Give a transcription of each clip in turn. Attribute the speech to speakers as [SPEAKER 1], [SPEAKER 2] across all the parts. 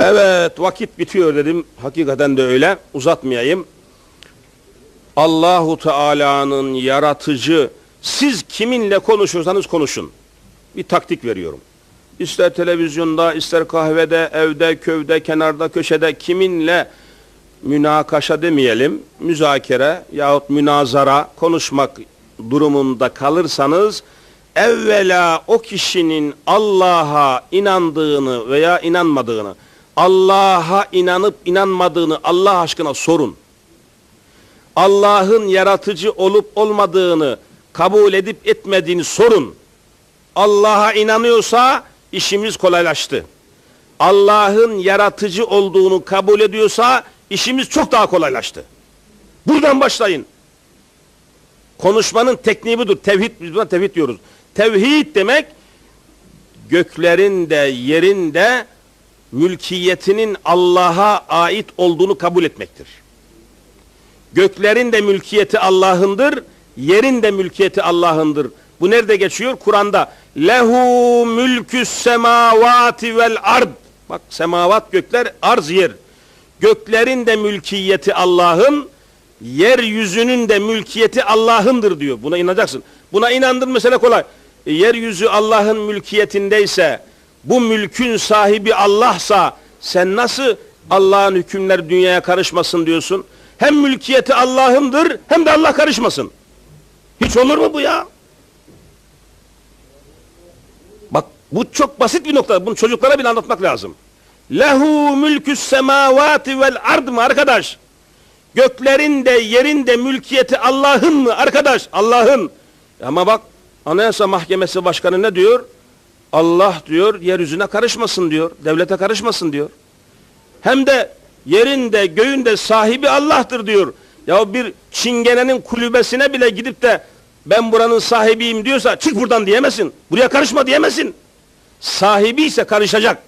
[SPEAKER 1] Evet vakit bitiyor dedim. Hakikaten de öyle. Uzatmayayım. Allahu Teala'nın yaratıcı siz kiminle konuşursanız konuşun. Bir taktik veriyorum. İster televizyonda, ister kahvede, evde, köyde, kenarda, köşede kiminle münakaşa demeyelim, müzakere yahut münazara konuşmak durumunda kalırsanız evvela o kişinin Allah'a inandığını veya inanmadığını, Allah'a inanıp inanmadığını Allah aşkına sorun. Allah'ın yaratıcı olup olmadığını kabul edip etmediğini sorun. Allah'a inanıyorsa işimiz kolaylaştı. Allah'ın yaratıcı olduğunu kabul ediyorsa işimiz çok daha kolaylaştı. Buradan başlayın. Konuşmanın tekniği budur. Tevhid, biz buna tevhid diyoruz. Tevhid demek göklerin de yerin de mülkiyetinin Allah'a ait olduğunu kabul etmektir. Göklerin de mülkiyeti Allah'ındır, yerin de mülkiyeti Allah'ındır. Bu nerede geçiyor? Kur'an'da. Lehu mülküs semavati vel ard. Bak semavat gökler, arz yer. Göklerin de mülkiyeti Allah'ın, yeryüzünün de mülkiyeti Allah'ındır diyor. Buna inanacaksın. Buna inandın mesele kolay. E, yeryüzü Allah'ın mülkiyetindeyse, bu mülkün sahibi Allah'sa, sen nasıl Allah'ın hükümleri dünyaya karışmasın diyorsun? Hem mülkiyeti Allah'ındır, hem de Allah karışmasın. Hiç olur mu bu ya? Bak bu çok basit bir nokta. Bunu çocuklara bile anlatmak lazım. Lehu mülküs semavati vel ard mı arkadaş? Göklerin de yerin de mülkiyeti Allah'ın mı arkadaş? Allah'ın. Ama bak Anayasa Mahkemesi Başkanı ne diyor? Allah diyor yeryüzüne karışmasın diyor. Devlete karışmasın diyor. Hem de yerin de göğün de sahibi Allah'tır diyor. Ya bir çingenenin kulübesine bile gidip de ben buranın sahibiyim diyorsa çık buradan diyemesin. Buraya karışma diyemesin. Sahibi ise karışacak.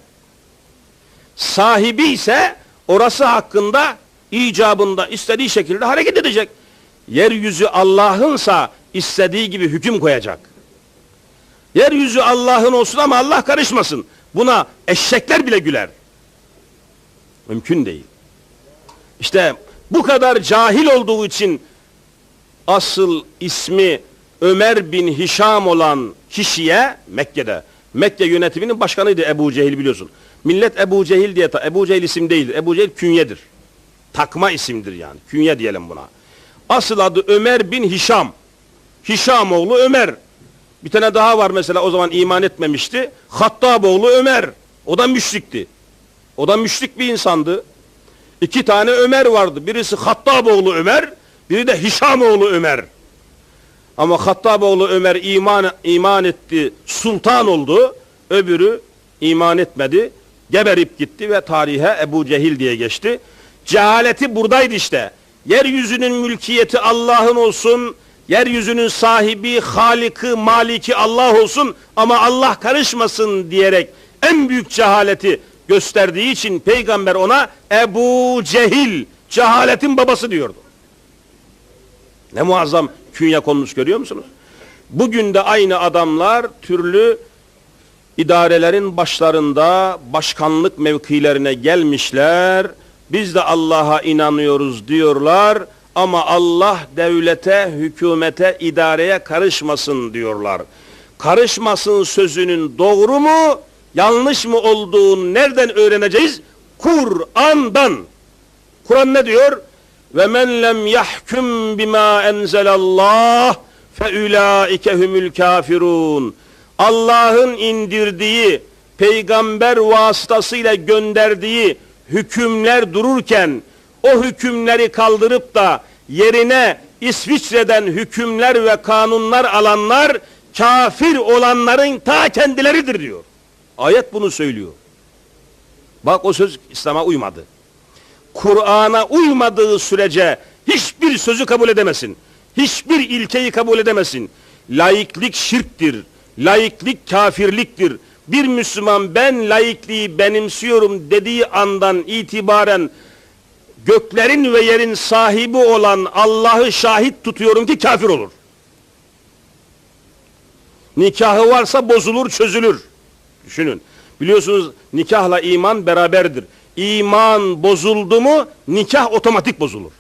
[SPEAKER 1] Sahibi ise orası hakkında icabında istediği şekilde hareket edecek. Yeryüzü Allah'ınsa istediği gibi hüküm koyacak. Yeryüzü Allah'ın olsun ama Allah karışmasın. Buna eşekler bile güler. Mümkün değil. İşte bu kadar cahil olduğu için asıl ismi Ömer bin Hişam olan kişiye Mekke'de Mekke yönetiminin başkanıydı Ebu Cehil biliyorsun. Millet Ebu Cehil diye Ebu Cehil isim değildir. Ebu Cehil künyedir. Takma isimdir yani. Künye diyelim buna. Asıl adı Ömer bin Hişam. Hişam oğlu Ömer. Bir tane daha var mesela o zaman iman etmemişti. Hattab oğlu Ömer. O da müşrikti. O da müşrik bir insandı. İki tane Ömer vardı. Birisi Hattab oğlu Ömer, biri de Hişam oğlu Ömer. Ama Hattab oğlu Ömer iman iman etti, sultan oldu. Öbürü iman etmedi, geberip gitti ve tarihe Ebu Cehil diye geçti. Cehaleti buradaydı işte. Yeryüzünün mülkiyeti Allah'ın olsun, yeryüzünün sahibi, haliki, maliki Allah olsun ama Allah karışmasın diyerek en büyük cehaleti gösterdiği için peygamber ona Ebu Cehil, cehaletin babası diyordu. Ne muazzam künye konmuş görüyor musunuz? Bugün de aynı adamlar türlü idarelerin başlarında başkanlık mevkilerine gelmişler. Biz de Allah'a inanıyoruz diyorlar ama Allah devlete, hükümete, idareye karışmasın diyorlar. Karışmasın sözünün doğru mu, yanlış mı olduğunu nereden öğreneceğiz? Kur'an'dan. Kur'an ne diyor? Ve men lem yahkum bima enzelallah fe ulaike humul kafirun. Allah'ın indirdiği, peygamber vasıtasıyla gönderdiği hükümler dururken o hükümleri kaldırıp da yerine İsviçre'den hükümler ve kanunlar alanlar kafir olanların ta kendileridir diyor. Ayet bunu söylüyor. Bak o söz İslam'a uymadı. Kur'an'a uymadığı sürece hiçbir sözü kabul edemesin. Hiçbir ilkeyi kabul edemesin. Laiklik şirktir. Laiklik kafirliktir. Bir Müslüman ben laikliği benimsiyorum dediği andan itibaren göklerin ve yerin sahibi olan Allah'ı şahit tutuyorum ki kafir olur. Nikahı varsa bozulur, çözülür. Düşünün. Biliyorsunuz nikahla iman beraberdir. İman bozuldu mu nikah otomatik bozulur.